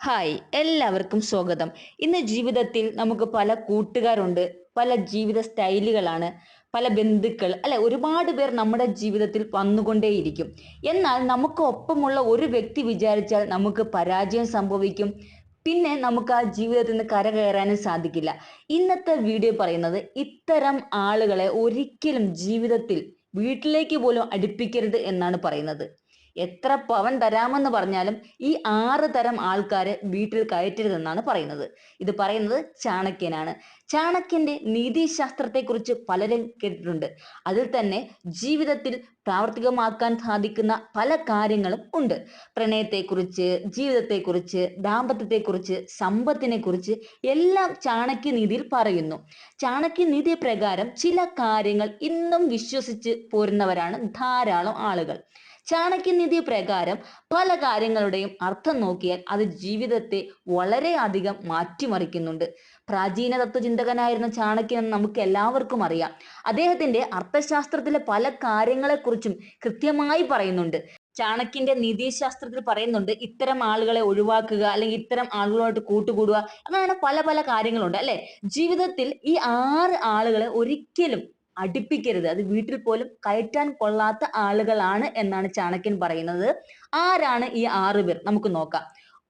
Hi എല്ലാവർക്കും സ്വാഗതം. ഇന്ന് ജീവിതത്തിൽ നമുക്ക് പല കൂട്ടുകാരുണ്ട് പല ജീവിത സ്റ്റൈലുകളാണ് പല ബന്ധുക്കൾ അല്ലെ ഒരുപാട് പേർ നമ്മുടെ ജീവിതത്തിൽ വന്നുകൊണ്ടേയിരിക്കും. എന്നാൽ നമുക്ക് ഒപ്പമുള്ള ഒരു വ്യക്തി വിചാരിച്ചാൽ നമുക്ക് പരാജയം സംഭവിക്കും. പിന്നെ നമുക്ക് ആ ജീവിതത്തിൽ നിന്ന് കരകയറാനും സാധിക്കില്ല. ഇന്നത്തെ വീഡിയോ പറയുന്നത് ഇത്തരം ആളുകളെ ഒരിക്കലും ജീവിതത്തിൽ വീട്ടിലേക്ക് പോലും അടുപ്പിക്കരുത് എന്നാണ് പറയുന്നത്. എത്ര പവൻ തരാമെന്ന് പറഞ്ഞാലും ഈ ആറ് തരം ആൾക്കാരെ വീട്ടിൽ കയറ്റരുതെന്നാണ് പറയുന്നത്. ഇത് പറയുന്നത് ചാണക്യനാണ്. ചാണക്യന്റെ നീതിശാസ്ത്രത്തെക്കുറിച്ച് പലരും കേട്ടിട്ടുണ്ട്. അതിൽ തന്നെ ജീവിതത്തിൽ പ്രാവർത്തികമാക്കാൻ സാധിക്കുന്ന പല കാര്യങ്ങളും ഉണ്ട്. പ്രണയത്തെക്കുറിച്ച് ജീവിതത്തെക്കുറിച്ച് ദാമ്പത്യത്തെക്കുറിച്ച് സമ്പത്തിനെക്കുറിച്ച് എല്ലാം ചാണക്യ നീതിയിൽ പറയുന്നു. ചാണക്യ നീതി പ്രകാരം ചില കാര്യങ്ങൾ ഇന്നും വിശ്വസിച്ച് പോരുന്നവരാണ് ധാരാളം ആളുകൾ. ചാണക്യനീതി പ്രകാരം പല കാര്യങ്ങളുടെയും അർത്ഥം നോക്കിയാൽ അത് ജീവിതത്തെ വളരെയധികം മാറ്റിമറിക്കുന്നുണ്ട്. പ്രാചീന തത്വചിന്തകനായിരുന്ന ചാണക്യൻ എന്ന് നമുക്ക് എല്ലാവർക്കും അറിയാം. അദ്ദേഹത്തിന്റെ അർത്ഥശാസ്ത്രത്തിലെ പല കാര്യങ്ങളെക്കുറിച്ചും കൃത്യമായി പറയുന്നുണ്ട്. ചാണക്യന്റെ നീതിശാസ്ത്രത്തിൽ പറയുന്നുണ്ട് ഇത്തരം ആളുകളെ ഒഴിവാക്കുക അല്ലെങ്കിൽ ഇത്തരം ആളുകളുമായിട്ട് കൂട്ടുകൂടുക അങ്ങനെ പല പല കാര്യങ്ങളുണ്ട് അല്ലെ? ജീവിതത്തിൽ ഈ ആറ് ആളുകളെ ഒരിക്കലും അടുപ്പിക്കരുത്. അത് വീട്ടിൽ പോലും കയറ്റാൻ കൊള്ളാത്ത ആളുകളാണ് എന്നാണ് ചാണക്യൻ പറയുന്നത്. ആരാണ് ഈ ആറ് പേർ? നമുക്ക് നോക്കാം.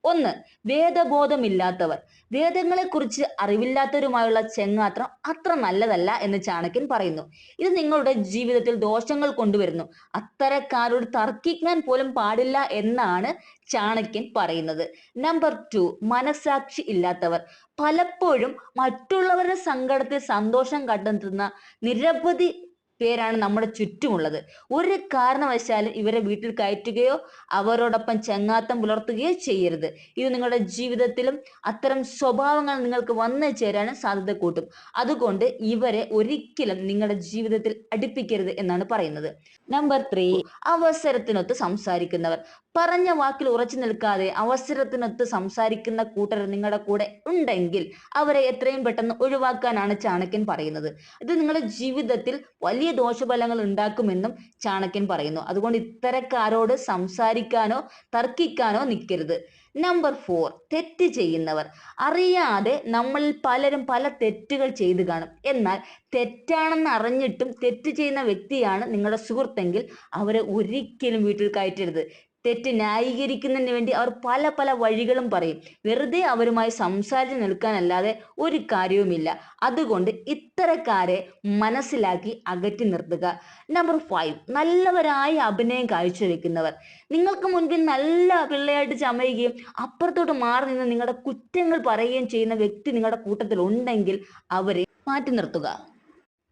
ഒന്ന് വേദബോധമില്ലാത്തവർ. വേദങ്ങളെക്കുറിച്ച് അറിവില്ലാത്തവരുമായുള്ള ചെങ്ങാത്രം അത്ര നല്ലതല്ല എന്ന് ചാണക്യൻ പറയുന്നു. ഇത് നിങ്ങളുടെ ജീവിതത്തിൽ ദോഷങ്ങൾ കൊണ്ടുവരുന്നു. അത്തരക്കാരോട് തർക്കിക്കാൻ പോലും പാടില്ല എന്നാണ് ചാണക്യൻ പറയുന്നത്. നമ്പർ ടു മനസാക്ഷി ഇല്ലാത്തവർ. പലപ്പോഴും മറ്റുള്ളവരുടെ സങ്കടത്തിൽ സന്തോഷം കണ്ടെത്തുന്ന നിരവധി പേരാണ് നമ്മുടെ ചുറ്റുമുള്ളത്. ഒരു കാരണവശാലും ഇവരെ വീട്ടിൽ കയറ്റുകയോ അവരോടൊപ്പം ചങ്ങാത്തം പുലർത്തുകയോ ചെയ്യരുത്. ഇത് നിങ്ങളുടെ ജീവിതത്തിലും അത്തരം സ്വഭാവങ്ങൾ നിങ്ങൾക്ക് വന്നു ചേരാനും സാധ്യത കൂട്ടും. അതുകൊണ്ട് ഇവരെ ഒരിക്കലും നിങ്ങളുടെ ജീവിതത്തിൽ അടുപ്പിക്കരുത് എന്നാണ് പറയുന്നത്. നമ്പർ ത്രീ അവസരത്തിനൊത്ത് സംസാരിക്കുന്നവർ. പറഞ്ഞ വാക്കിൽ ഉറച്ചു നിൽക്കാതെ അവസരത്തിനൊത്ത് സംസാരിക്കുന്ന കൂട്ടർ നിങ്ങളുടെ കൂടെ ഉണ്ടെങ്കിൽ അവരെ എത്രയും പെട്ടെന്ന് ഒഴിവാക്കാനാണ് ചാണക്യൻ പറയുന്നത്. ഇത് നിങ്ങളുടെ ജീവിതത്തിൽ വലിയ ദോഷഫലങ്ങൾ ഉണ്ടാക്കുമെന്നും ചാണക്യൻ പറയുന്നു. അതുകൊണ്ട് ഇത്തരക്കാരോട് സംസാരിക്കാനോ തർക്കിക്കാനോ നിൽക്കരുത്. നമ്പർ ഫോർ തെറ്റ് ചെയ്യുന്നവർ. അറിയാതെ നമ്മൾ പലരും പല തെറ്റുകൾ ചെയ്തു കാണും. എന്നാൽ തെറ്റാണെന്ന് അറിഞ്ഞിട്ടും തെറ്റ് ചെയ്യുന്ന വ്യക്തിയാണ് നിങ്ങളുടെ സുഹൃത്തെങ്കിൽ അവരെ ഒരിക്കലും വീട്ടിൽ കയറ്റരുത്. തെറ്റ് ന്യായീകരിക്കുന്നതിന് വേണ്ടി അവർ പല പല വഴികളും പറയും. വെറുതെ അവരുമായി സംസാരിച്ച് നിൽക്കാനല്ലാതെ ഒരു കാര്യവുമില്ല. അതുകൊണ്ട് ഇത്തരക്കാരെ മനസ്സിലാക്കി അകറ്റി നിർത്തുക. നമ്പർ ഫൈവ് നല്ലവരായി അഭിനയം കാഴ്ചവെക്കുന്നവർ. നിങ്ങൾക്ക് മുൻപിൽ നല്ല പിള്ളയായിട്ട് ചമയുകയും അപ്പുറത്തോട്ട് മാറി നിന്ന് നിങ്ങളുടെ കുറ്റങ്ങൾ പറയുകയും ചെയ്യുന്ന വ്യക്തി നിങ്ങളുടെ കൂട്ടത്തിൽ ഉണ്ടെങ്കിൽ അവരെ മാറ്റി നിർത്തുക.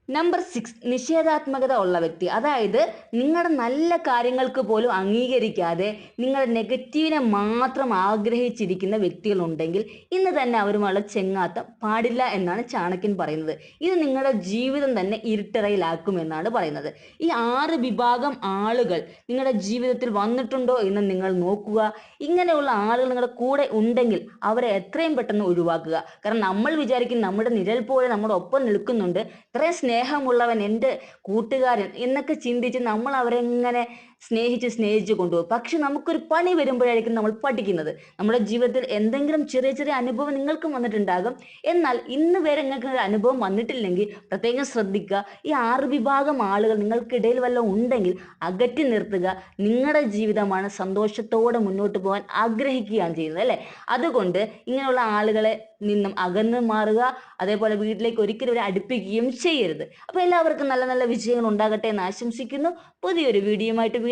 നമ്പർ സിക്സ് നിഷേധാത്മകത ഉള്ള വ്യക്തി. അതായത് നിങ്ങളുടെ നല്ല കാര്യങ്ങൾക്ക് പോലും അംഗീകരിക്കാതെ നിങ്ങളുടെ നെഗറ്റീവിനെ മാത്രം ആഗ്രഹിച്ചിരിക്കുന്ന വ്യക്തികളുണ്ടെങ്കിൽ ഇന്ന് തന്നെ അവരുമായുള്ള ചെങ്ങാത്തം പാടില്ല എന്നാണ് ചാണക്യൻ പറയുന്നത്. ഇത് നിങ്ങളുടെ ജീവിതം തന്നെ ഇരുട്ടറയിലാക്കും എന്നാണ് പറയുന്നത്. ഈ ആറ് വിഭാഗം ആളുകൾ നിങ്ങളുടെ ജീവിതത്തിൽ വന്നിട്ടുണ്ടോ എന്ന് നിങ്ങൾ നോക്കുക. ഇങ്ങനെയുള്ള ആളുകൾ നിങ്ങളുടെ കൂടെ ഉണ്ടെങ്കിൽ അവരെ എത്രയും പെട്ടെന്ന് ഒഴിവാക്കുക. കാരണം നമ്മൾ വിചാരിക്കും നമ്മുടെ നിഴൽ പോലെ നമ്മുടെ ഒപ്പം നിൽക്കുന്നുണ്ട്. ഇത്രയും സ്നേഹമുള്ളവൻ എന്റെ കൂട്ടുകാരൻ എന്നൊക്കെ ചിന്തിച്ച് നമ്മൾ അവരെ ഇങ്ങനെ സ്നേഹിച്ച് സ്നേഹിച്ച് കൊണ്ടുപോകും. പക്ഷെ നമുക്കൊരു പണി വരുമ്പോഴായിരിക്കും നമ്മൾ പഠിക്കുന്നത്. നമ്മുടെ ജീവിതത്തിൽ എന്തെങ്കിലും ചെറിയ ചെറിയ അനുഭവം നിങ്ങൾക്കും വന്നിട്ടുണ്ടാകും. എന്നാൽ ഇന്ന് വരെ നിങ്ങൾക്ക് അനുഭവം വന്നിട്ടില്ലെങ്കിൽ പ്രത്യേകം ശ്രദ്ധിക്കുക. ഈ ആറ് വിഭാഗം ആളുകൾ നിങ്ങൾക്കിടയിൽ വല്ലതും ഉണ്ടെങ്കിൽ അകറ്റി നിർത്തുക. നിങ്ങളുടെ ജീവിതമാണ് സന്തോഷത്തോടെ മുന്നോട്ട് പോകാൻ ആഗ്രഹിക്കുകയാണ് ചെയ്യുന്നത് അല്ലേ? അതുകൊണ്ട് ഇങ്ങനെയുള്ള ആളുകളെ നിന്നും അകന്ന് മാറുക. അതേപോലെ വീട്ടിലേക്ക് ഒരിക്കലും ഒരു അടുപ്പിക്കുകയും ചെയ്യരുത്. അപ്പോൾ എല്ലാവർക്കും നല്ല നല്ല വിജയങ്ങൾ ഉണ്ടാകട്ടെ എന്ന് ആശംസിക്കുന്നു. പുതിയൊരു വീഡിയോ വീഡിയോയുമായിട്ട്